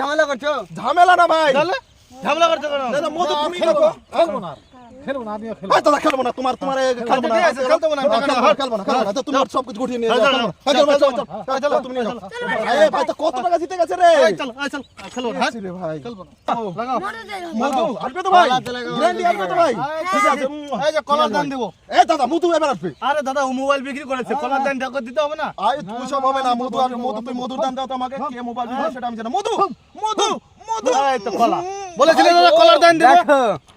ঝামেলা করছ? ঝামেলা না ভাই। ঝামেলা করছ কেন? মধু তুমি খাব হ্যাঁ। মোবাইল বিক্রি করেছে। কলার দান দিতে হবে না? তুই সব হবে না। হ্যাঁ। মধু আর মধু তুমি মধুর দাম দাও তো আমাকে। কে মোবাইল হ্যাঁ। সেটা আমি জানি মধু মধু মধু। কলা বলেছিলেন দাদা কলার দান দেব?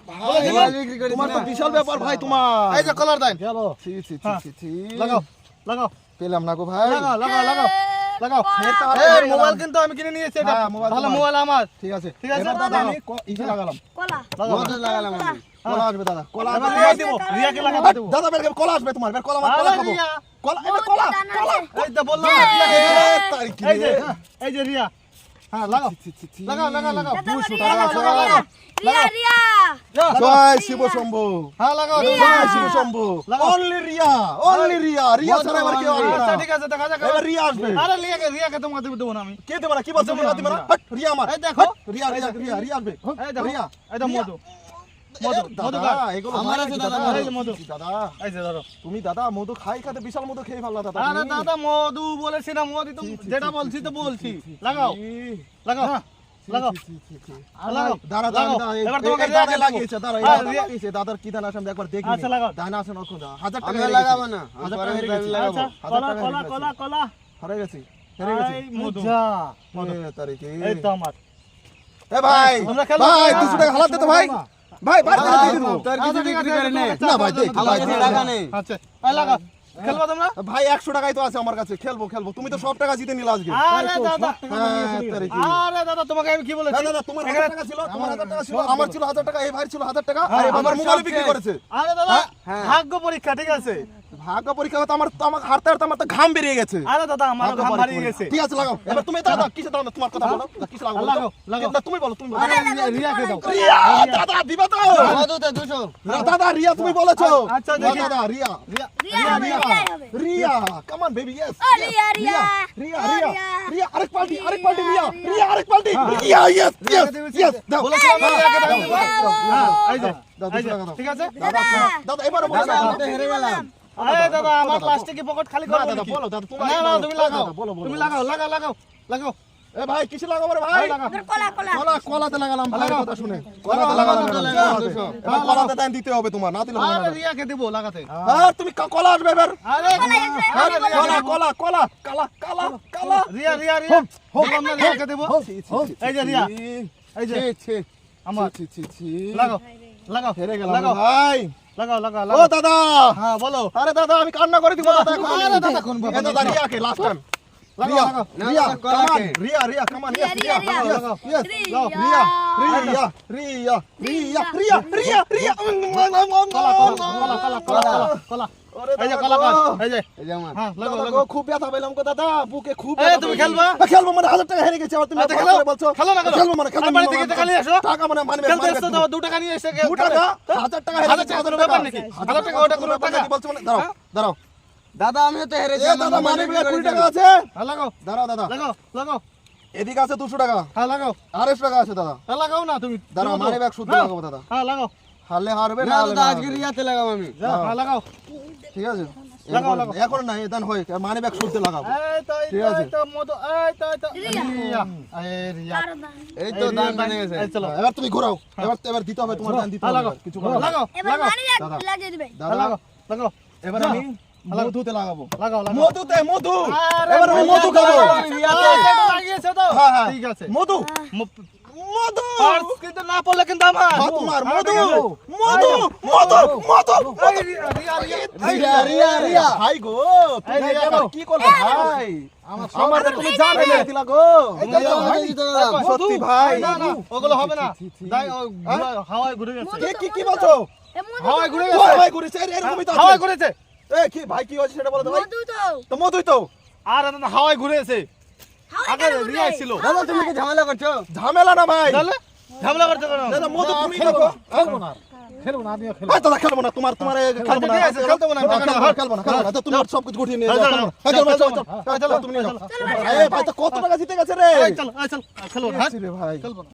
তোমার তো বিশাল ব্যাপার ভাই তোমার। এই যে কলার দান। খেলো ছি ছি ছি হ্যাঁ। ছি ছি। লাগাও লাগাও। পেলাম না গো ভাই। লাগাও লাগাও লাগাও লাগাও। ফের তো হাতে এই লেগে মোবাইল কিন্তু আমি কিনে নিয়েছি এটা। হ্যাঁ, মোবাইল। মোবাইল আমার। ঠিক আছে। ঠিক আছে, দাদা। আমি ইসে লাগালাম। কলা। লাগাও। লাগালাম আমি কলা আসবে দাদা। কলা আসবে। রিয়া দিব রিয়াকে লাগাতে দেবো। দাদা বের কলা আসবে তোমার। বের কলা আমার কলা খাব। কলা এবার কলা কলা। এই তো বললাম যে এই যে রিয়া। হ্যাঁ লাগাও। লাগাও লাগাও লাগাও। দুশো রিয়া, টাকা লাগাও। রিয়া রিয়া। জয় শিব শম্ভু হ্যাঁ লাগাও জয় Shiv Shambhu. Only Riya only Riya. Riya ছাড়া এবার কেউ আসবে আচ্ছা না ঠিক আছে দেখা যাক। এবার রিয়া আসবে। আরে রিয়াকে রিয়াকে তোমাকে দেবো দেবো না আমি। কে দেবে না? কি বলছো রিয়া দেবে না রিয়া আমার। এই দেখো। রিয়া রিয়া রিয়া রিয়া আসবে। এই দেখো। রিয়া। এই তো মধু। তুমি দাদা মধু খাই খাতে বিশাল মধু খেয়ে ফেললা দাদা। আরে দাদা মধু বলেছি না মধু তুমি যেটা বলছি তো বলছি। লাগাও। লাগাও। হ্যাঁ। দাদার কি দান আসেন একবার দেখি আচ্ছা, দান আসেন হাজার টাকা লাগাবো না হাজার টাকা কলা কলা কলা কলা। হারে গেছি হেরে গেছি। মধু। মধু। তারিখে। এই তো আমার। এ ভাই ভাই দুশো টাকা হালাত দে তো ভাই। ভাই ভাই টাকা দিয়ে দিবো। তোর কিছু বিক্রি করে নে না ভাই দেখ ভাই, টাকা। নেই আচ্ছা। ভাই লাগা খেলব তোমরা? ভাই একশো টাকাই তো আছে আমার কাছে। খেলব খেলব। তুমি তো সব টাকা জিতে নিলে আজকে। আরে দাদা হ্যাঁ, আরে দাদা তোমাকে আমি কি বলেছি? দাদা না, না, তোমার 1000 টাকা ছিল, তোমার হাজার টাকা ছিল, আমার ছিল 1000 টাকা, এই ভাই ছিল 1000 টাকা, হ্যাঁ, আমার আমার মোবাইল বিক্রি করেছে। আরে দাদা হ্যাঁ। ভাগ্য পরীক্ষা ঠিক আছে? ভাগ্য পরীক্ষা হতে আমার তো আমার হারতে হারতে আমার তো ঘাম বেরিয়ে গেছে আরে দাদা আমার ঘাম। হারিয়ে গেছে ঠিক আছে লাগাও এবার তুমি দাদা কিসে দাও না তোমার কথা বলো কিসে বলো তো? লাগাও, লাগাও। না, তুমি বলো তুমি বলো রিয়া- রিয়াকে দাও রিয়া দাদা দিবা তো মধুতে দুশো দাদা রিয়া তুমি বলেছ আচ্ছা, দেখি। দাদা Riya Riya Riya Riya come on baby yes ও রিয়া রিয়া রিয়া রিয়া রিয়া। রিয়া আরেক পাল্টি আরেক পাল্টি রিয়া রিয়া আরেক পাল্টি রিয়া ইয়েস ইয়েস ইয়েস দাও বলেছিলাম না, রিয়াকে দাও। রিয়া, হ্যাঁ এই দাও। ঠিক আছে দাদা দাদা এবারে বলো দাদা দাদা তো হেরে গেলাম আরে দাদা আমার প্লাস্টিকের পকেট খালি না, করব দাদা বলো দাদা তুমি না না তুমি লাগাও। বলো বলো তুমি লাগাও লাগাও লাগাও লাগাও। এ ভাই কিসে লাগাবো রে ভাই? কলা কলা। কলা কলাতে লাগালাম ভাই কথা শুনে। কলাতে লাগালাম কলাতে দিতে হবে তোমার না দিলে হবে না। রিয়াকে দেবো লাগাতে। আর তুমি কলা আসবে এবার। আরে কলা কলা কলা কালা কালা কালা রিয়া রিয়া রিয়া। বললাম না রিয়াকে দেবো। এই যে রিয়া। এই যে। ছি, ছি, আমার। ছি, ছি, ছি। লাগাও লাগাও হেরে গেলাম লাগাও। ভাই। লাগাও লাগাও ও লাগাও দাদা হ্যাঁ বলো আরে দাদা আমি কান্না করে দিব দাদা এখন। আরে দাদা কোন বাবা দাদা রিয়াকে লাস্ট টাইম লাগাও লাগাও Riya come on. Riya Riya come on Riya, Riya, Riya Riya. Yes yes Riya. Riya Riya Riya Riya Riya Riya Riya কলা কলা কলা কলা কলা এই যে দাদা কলা গো। এই যে। এই যে আমার। হ্যাঁ লাগাও দাদা খুব ব্যথা পেলাম গো দাদা বুকে খুব ব্যথা তুমি খেলবা? হ্যাঁ, খেলব মানে হাজার টাকা হেরে গেছে আবার তুমি খেলো। বলছো। খেলো না, খেলব মানে খেলব আর বাড়ি টাকা নিয়ে এসো। টাকা মানে মানবে খেলতে এসছো তো দু টাকা নিয়ে এসে দু টাকা হাজার টাকা হেরে হাজার গেছে টাকা ব্যাপার নাকি? হাজার টাকা ওটা কোনো টাকা? বলছো মানে দাঁড়াও দাঁড়াও। দাদা আমিও তো হেরেছি এ দাদা মানে বিক্রি কুড়ি করে টাকা আছে? হ্যাঁ লাগাও দাঁড়াও দাদা। লাগাও লাগাও এদিকে আছে দুশো টাকা। হ্যাঁ লাগাও আড়াইশো টাকা আছে দাদা। হ্যাঁ লাগাও না তুমি। দাঁড়াও তো। মানে ব্যাগ শুদ্ধ হ্যাঁ, লাগাবো দাদা। হ্যাঁ লাগাও। হালে হারবে না দাদা আজকে রিয়াতে লাগাবো আমি। লাগাও। লাগাও মানে তুমি ঘোরাও। এবার এবার দিতে তোমার কিছু লাগাবো। লাগাও লাগাও। মধু! এবার মধু খাব। ঠিক আছে। মধু! মধু! পার্স কিন্তু না পড়লে কিন্তু আমার। হ্যাঁ, তোমার হ্যাঁ, মধু! মধু! মধু! মধু রিয়া, রিয়া, রিয়া। ভাই গো তুমি কি করলে ভাই? আমার তুমি জান মেরে দিলা গো। দাদা, আমি জিতে গেলাম। সত্যি ভাই না না ওগুলো হবে হাওয়ায় ঘুরে গেছে। কি কি কি বলছো? হাওয়ায় ঘুরে গেছে। ভাই ঘুরেছে এর- এরকমই তো হাওয়ায় আছে ঘুরেছে। এ কি ভাই কি হয়েছে সেটা বলো তো ভাই। মধু তো। তো মধুই তো। আর হাওয়ায় ঘুরেছে হাওয়ায় আগে কেন ঘুরবে? রিয়া ছিল দাদা তুমি কি ঝামেলা করছ? ঝামেলা না ভাই। তাহলে ঝামেলা করছ কেন? দাদা মধু তুমি খেলব না, খেলব না খেলব না আমিও খেলব। দাদা খেলব না। তোমার তোমার এ খেলব না। হ্যাঁ, খেলব না, খেলব না। খেলব না তো তুমি সব কিছু গুটিয়ে নিয়ে হ্যাঁ, যাও। চলো, হ্যাঁ, চলো, চলো, তুমি নিয়ে যাও। এই ভাই তো কত টাকা জিতে গেছে রে? চল চল খেলব না হ্যাঁ? ভাই খেলব না।